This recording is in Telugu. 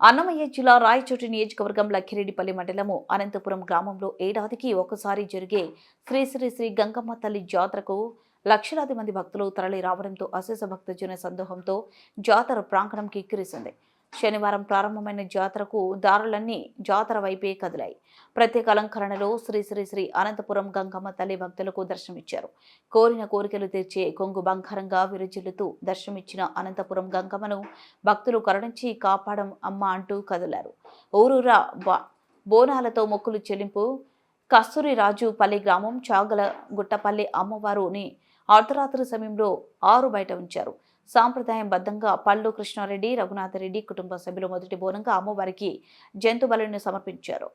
అన్నమయ్య జిల్లా రాయచోటి నియోజకవర్గం లక్కిరెడ్డిపల్లి మండలము అనంతపురం గ్రామంలో ఏడాదికి ఒకసారి జరిగే శ్రీ శ్రీ శ్రీ గంగమ్మ తల్లి జాతరకు లక్షలాది మంది భక్తులు తరలి రావడంతో అశేష భక్తజన సందోహంతో జాతర ప్రాంగణం కిక్కిరిసింది. శనివారం ప్రారంభమైన జాతరకు దారులన్నీ జాతర వైపే కదిలాయి. ప్రత్యేక అలంకరణలో శ్రీ శ్రీ శ్రీ అనంతపురం గంగమ్మ తల్లి భక్తులకు దర్శనమిచ్చారు. కోరిన కోరికలు తీర్చే కొంగు బంగారంగా విరజిల్లుతూ దర్శనమిచ్చిన అనంతపురం గంగమ్మను భక్తులు కరుణించి కాపాడం అమ్మ అంటూ కదిలారు. ఊరూరా బోనాలతో మొక్కులు చెల్లింపు కస్తూరి రాజు పల్లి గ్రామం చాగల గుట్టపల్లి అమ్మవారుని అర్ధరాత్రి సమయంలో ఆరు బయట ఉంచారు. సాంప్రదాయం బద్ధంగా పల్లు కృష్ణారెడ్డి రఘునాథరెడ్డి కుటుంబ సభ్యులు మొదటి బోనంగా అమ్మవారికి జంతు బలులను సమర్పించారు.